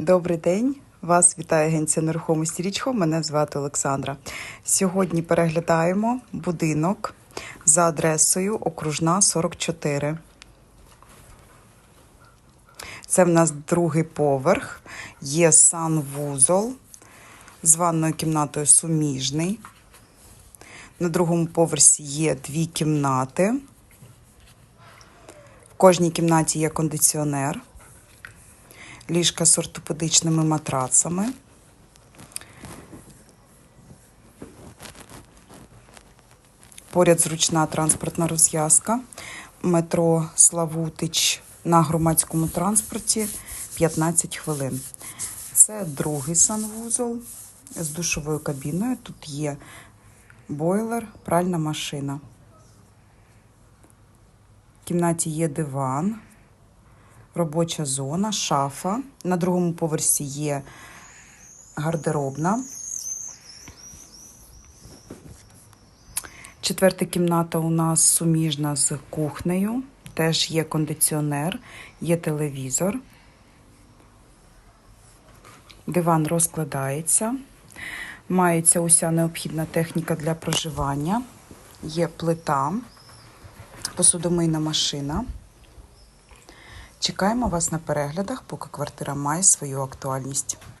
Добрий день. Вас вітає агенція нерухомості Річко. Мене звати Олександра. Сьогодні переглядаємо будинок за адресою Окружна 44. Це в нас другий поверх. Є санвузол з ванною кімнатою суміжний. На другому поверсі є дві кімнати. В кожній кімнаті є кондиціонер ліжка з ортопедичними матрацами. Поряд зручна транспортна розв'язка. Метро Славутич на громадському транспорті 15 хвилин. Це другий санвузол з душовою кабіною. Тут є бойлер, пральна машина. В кімнаті є диван, робоча зона, шафа. На другому поверсі є гардеробна. Четверта кімната у нас суміжна з кухнею. Теж є кондиціонер, є телевізор. Диван розкладається. Мається уся необхідна техніка для проживання. Є плита, посудомийна машина. Чекаємо вас на переглядах, поки квартира має свою актуальність.